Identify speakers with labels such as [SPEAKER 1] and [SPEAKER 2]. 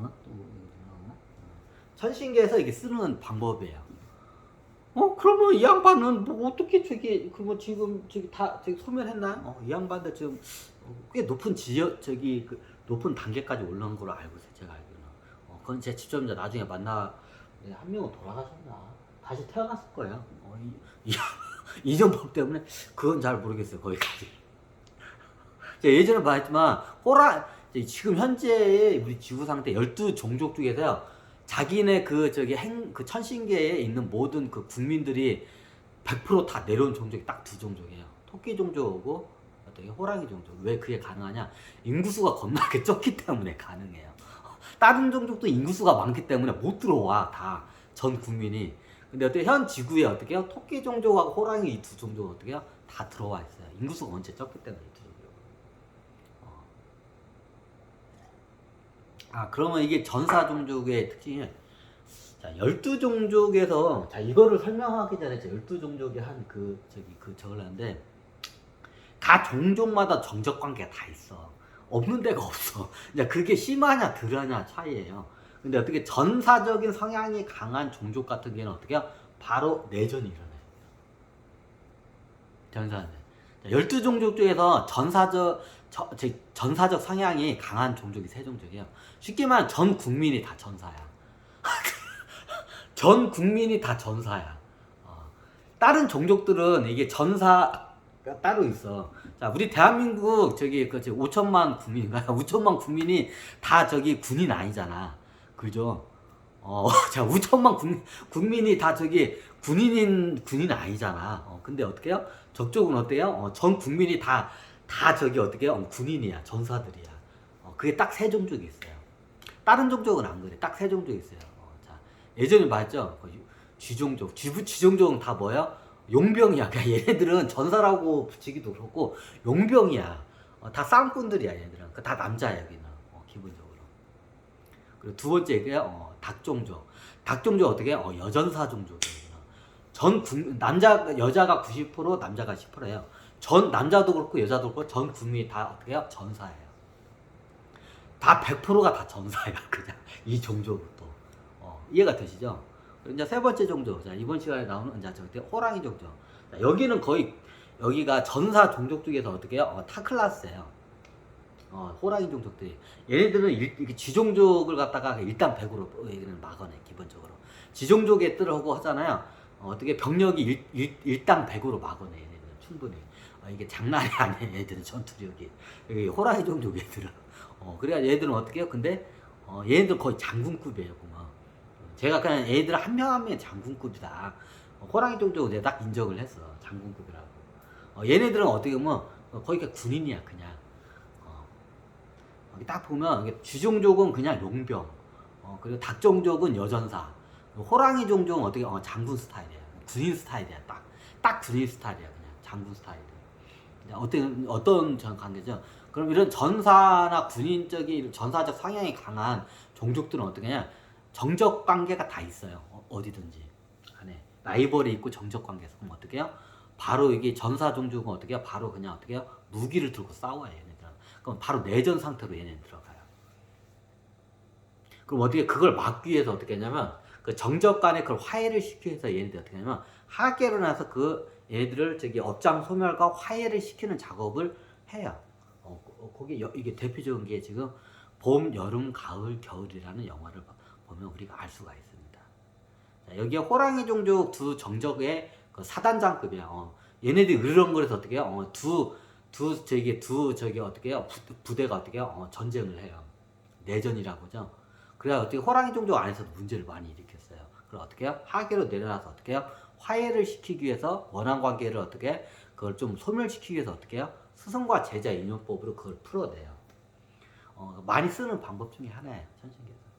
[SPEAKER 1] 어? 또 어? 천신계에서 이게 쓰는 방법이에요. 어 그러면 이 양반은 뭐 어떻게 저기 그뭐 지금 저기 다 저기 소멸했나? 어이 양반들 지금 어, 꽤 높은 지역 저기 그 높은 단계까지 올라온 걸로 알고 있어요. 제가 알기로는. 어 그건 제 직접 나중에 만나 네, 한 명은 돌아가셨나? 다시 태어났을 거예요. 어, 이, 이, 이전법 때문에 그건 잘 모르겠어요. 거기까지. 예전에 말했지만 호라 지금 현재 우리 지구 상태 12 종족 중에서요. 자기네 그 저기 행 그 천신계에 있는 모든 그 국민들이 100%다 내려온 종족이 딱 두 종족이에요. 토끼 종족하고 어떻게 호랑이 종족. 왜 그게 가능하냐? 인구수가 겁나게 적기 때문에 가능해요. 다른 종족도 인구수가 많기 때문에 못 들어와 다 전 국민이. 근데 어떻게 현 지구에 어떻게 요 토끼 종족하고 호랑이 이 두 종족 어떻게 요다 들어와 있어요. 인구수가 원체 적기 때문에 이 두 종족. 어. 아 그러면 이게 전사 종족의 특징이 자 12종족에서 자 이거를 설명하기 전에 제 12종족이 한그 저기 그 저걸 하는데 각 종족마다 정적 관계가 다 있어. 없는 데가 없어. 이제 그게 심하냐 덜하냐 차이예요. 근데 어떻게 전사적인 성향이 강한 종족 같은 경우는 어떻게 해요? 바로 내전이 일어나요. 전사 는. 12종족 중에서 전사적 저, 저, 전사적 성향이 강한 종족이 세 종족이에요. 쉽게 말하면 전 국민이 다 전사야. 전 국민이 다 전사야. 어. 다른 종족들은 이게 전사가 따로 있어. 자, 우리 대한민국 저기 그 5천만 국민인가요? 5천만 국민이 다 저기 군인 아니잖아. 그죠? 어, 자, 5천만 국민, 국민이 다 저기 군인인 군인 아니잖아. 어, 근데 어떻게 해요? 저쪽은 어때요? 어, 전 국민이 다, 다 저기 어떻게 해요? 어, 군인이야. 전사들이야. 어, 그게 딱 세 종족이 있어요. 다른 종족은 안 그래. 딱 세 종족이 있어요. 어, 자, 예전에 봤죠? 그 유- 쥐종족. 쥐, 쥐종족은 다 뭐예요? 용병이야. 그러니까 얘네들은 전사라고 붙이기도 그렇고, 용병이야. 어, 다 쌍꾼들이야, 얘네들은. 그다 남자야, 여기는. 어, 기본적으로. 그리고 두 번째가 어, 닭종족. 닭종족 어떻게? 어, 여전사 종족이에요. 전 국, 남자 여자가 90% 남자가 10%예요. 전 남자도 그렇고 여자도 그렇고 전 국민이 다 어떻게 해요? 전사예요. 다 100%가 다 전사야 그냥 이 종족은 또 어, 이해가 되시죠? 이제 세 번째 종족 자 이번 시간에 나오는 이제 저기 호랑이 종족. 자, 여기는 거의 여기가 전사 종족 중에서 어떻게 해요? 어, 타 클래스예요. 어, 호랑이 종족들이. 얘네들은 일, 이렇게 지종족을 갖다가 일단 100으로 얘기는 막아내 기본적으로. 지종족에 뜨라고 하잖아요. 어, 떻게 병력이 일, 일, 일당 100으로 막아내 얘네들은 충분히. 어, 이게 장난이 아니에요 얘들은 전투력이. 여기 호랑이 종족 얘들은. 어, 그래야 얘들은 어떻게 해요? 근데 어, 얘네들 거의 장군급이에요 보면 제가 그냥 얘들 한 명 한 명이 장군급이다. 어, 호랑이 종족은 내가 딱 인정을 했어 장군급이라고. 어, 얘네들은 어떻게 보면 어, 거의 군인이야 그냥 딱 보면 쥐종족은 그냥 용병, 어, 그리고 닭종족은 여전사, 호랑이 종족은 어떻게 어, 장군 스타일이야, 군인 스타일이야, 딱, 딱 군인 스타일이야, 그냥 장군 스타일. 어떤 어떤 전 관계죠? 그럼 이런 전사나 군인적인 전사적 성향이 강한 종족들은 어떻게 하냐? 정적 관계가 다 있어요. 어, 어디든지 안에 라이벌이 있고 정적 관계에서 그럼 어떻게 해요? 바로 이게 전사 종족은 어떻게 해요? 바로 그냥 어떻게 해요? 무기를 들고 싸워요 얘네들은. 그럼 바로 내전 상태로 얘네는 들어가요. 그럼 어떻게 그걸 막기 위해서 어떻게 하냐면 그 정적 간에 그걸 화해를 시키기 위해서 얘네들이 어떻게 하냐면 하계로 나서 그 얘들을 저기 업장 소멸과 화해를 시키는 작업을 해요. 어, 거- 거기 여- 이게 대표적인 게 지금 봄, 여름, 가을, 겨울이라는 영화를 봐- 보면 우리가 알 수가 있습니다. 자, 여기에 호랑이 종족 두 정적의 그 사단장급이야. 어, 얘네들이 으르렁거려서 어떻게 해요? 어, 두, 두, 저기, 두, 저기, 어떻게 해요? 부, 부대가 어떻게 해요? 어, 전쟁을 해요. 내전이라고 하죠. 그래야 어떻게 호랑이 종족 안에서도 문제를 많이 일으켰어요. 그럼 어떻게 해요? 하계로 내려놔서 어떻게 해요? 화해를 시키기 위해서 원한 관계를 어떻게 해? 그걸 좀 소멸시키기 위해서 어떻게 해요? 스승과 제자 인연법으로 그걸 풀어내요. 어, 많이 쓰는 방법 중에 하나예요. 천신계에서.